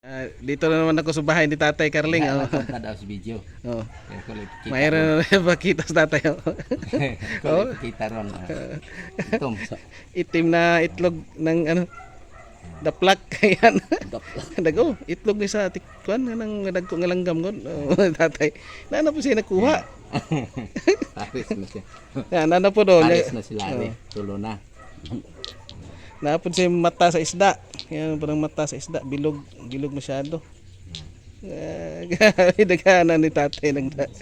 Ah, dito na naman ako sa bahay ni Tatay Carling. Oh. Nakakanta daw sa video. Oh. Mayroon na makita sa tatay. Oh. lang kita ron. ah. Itom. Itim na itlog ng ano daplak kayan. Dago, itlog ni sa tikwan nang dagko nga langgam gon. Oh, tatay. Nana po siya nakuha. Paris na siya. Yan, nana po doon. Paris na si Larry. Tulo na. Napod siya mata sa isda. Yan, parang mata sa isda. Bilog, bilog masyado. Grabe, daghanan ni tatay ng da.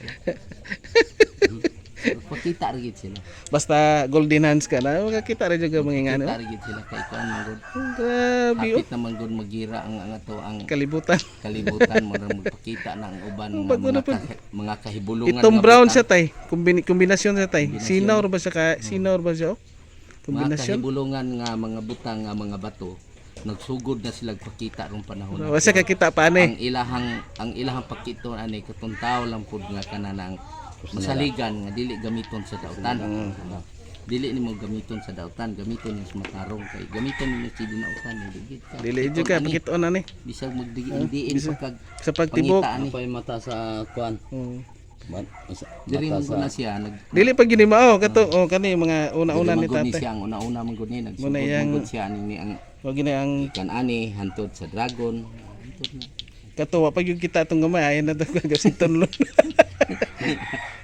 Pakita rin sila. Basta golden hands ka na, makakita rin yung mga ingano. Pakita rin sila kay Kuan Manggod. Grabe, oh. Hapit na Manggod magira ang ang ato ang Kalibutan. kalibutan mo rin magpakita ng uban na mga, ka- mga kahibulungan Itong brown siya tay. Kombinasyon siya tay. Sinaw ba siya ka? Sinaw ba siya? Oh? Mga Kombinasyon. kahibulungan nga mga butang nga mga bato nagsugod na sila pakita rong panahon Wa siya kakita pa ni. ang ilahang ang ilahang pakito ani katuntaw lang pud nga kananang masaligan nga dili gamiton sa dautan dili nimo gamiton sa dautan gamiton niyo sa matarong kay gamiton niyo sa dinautan digit ka Dili jud ka pakitoon na ni. bisag magdiin pagkag Sa pagtibok. pangita ani pa yung mata sa kuan. Oh. Diri mo na siya nag Dili pag gini mao kato oh kani mga una-una ni tatay. siya ang una-una man gud ni Muna nagsugod yang- manggod siya ni ang Wa gini ang ikan ani hantod sa dragon hantod na kato wa pag yung kita tong gamay ayan na to gasiton lon.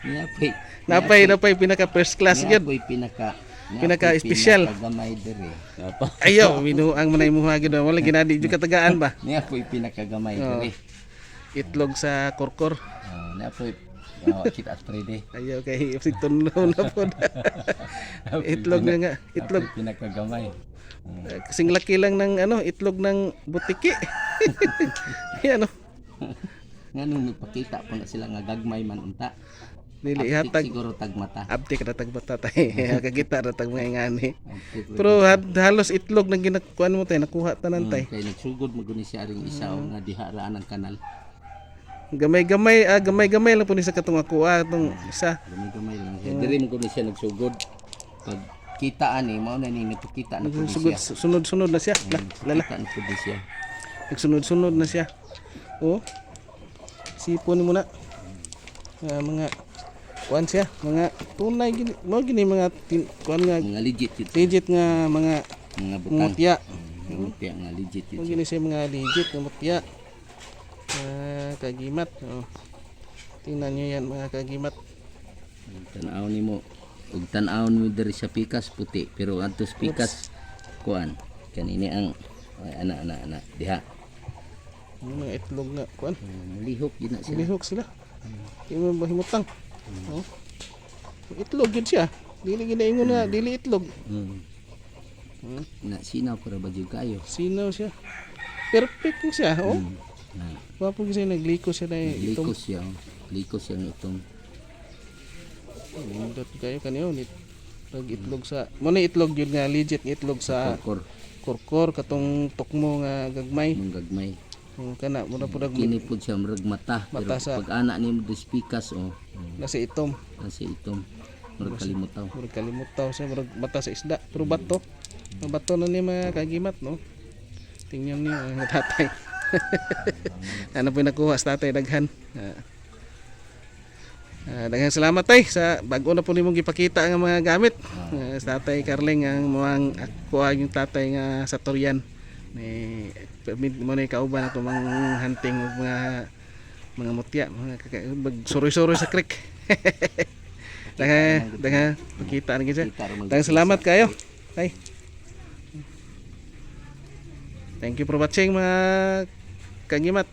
niya pay Napay napay pinaka first class gyud. po'y pinaka Pinaka espesyal. pinakagamay diri apa? Ayo, binuang manay mo hagid wala ginadi jud katagaan ba. niya po'y pinakagamay Oh. diri Itlog sa korkor. Ah, niya po'y oh, kita at Friday Ayaw kay tunlo na po. itlog na nga, itlog. pinakagamay Eh, Kasing laki lang ng ano, itlog ng butiki. Yan oh. nga nung nagpakita po na sila nga gagmay man unta Aptik hatag siguro tagmata abti ka tag bata tay. Kagita ra tag mga ingani. Pero halos itlog nang ginakuan mo tay nakuha tanan tay. kay nagsugod maguni siya ring isa Mm. o nga diharaan ang kanal Gamay-gamay, ah, gamay-gamay lang po ni sa katong ako ah, itong isa. gamay-gamay lang Mm. siya diri mo guni siya nagsugod pag kita ani mao na ni nagpakita na pud Sugod, siya sunod-sunod na siya. La, lala. kita na pud siya Nagsunod-sunod na siya. Oh. Sipon mo na. Ah, mga kuan siya, mga tunay gini, mo gini mga tin, kuan nga mga legit yun legit nga mga mga butang mutya. mga mutya nga legit Mo yun gini siya mga legit nga mutya. Ah, kagimat. Oh. Tingnan niyo yan mga kagimat. tanaw nimo ug tanaw nimo diri sa pikas puti pero adto sa pikas kuan kanini ang ay ana ana ana diha Yung mga itlog nga kuan. Hmm, lihok yun na sila Silihok sila. Di mo ba himutang? Oh. Itlog yun siya. Dili ginaingon na, dili itlog. hmm. Hmm. na sinaw ba jud kayo Sinaw siya. Perfect siya, oh. Hmm. Na Wapo kasi nagliko siya na itong likos siya oh. likos siya ng itong Nindot kayo kaniyo nit nag itlog sa mo na itlog yun nga legit nga itlog sa kor korkor katong tukmo nga gagmay. Mong gagmay. Oh, kana mo na pud kini pud siya murag mata. Pero Mata sa- pag ana nimo dis pikas oh. Nasa itom. Kasi itong murag kalimutaw. murag kalimutaw siya murag mata sa isda. Pero bato. Ang bato na ni mga kagimat no? Tingnan niyo ang tatay ano po yung nakuha sa tatay? Daghan. Ah, daghang salamat tay sa bago na po nimong gipakita ang mga gamit. Ah, sa tatay Carling ang mga ako yung tatay nga sa Torian. Ni permit mo ni kauban ato mga hunting mga mga mutya mga mag- suroy-suroy sa creek. Daghang daghang pakita na ra mag Daghang salamat kayo tay. Thank you for watching mga kagimat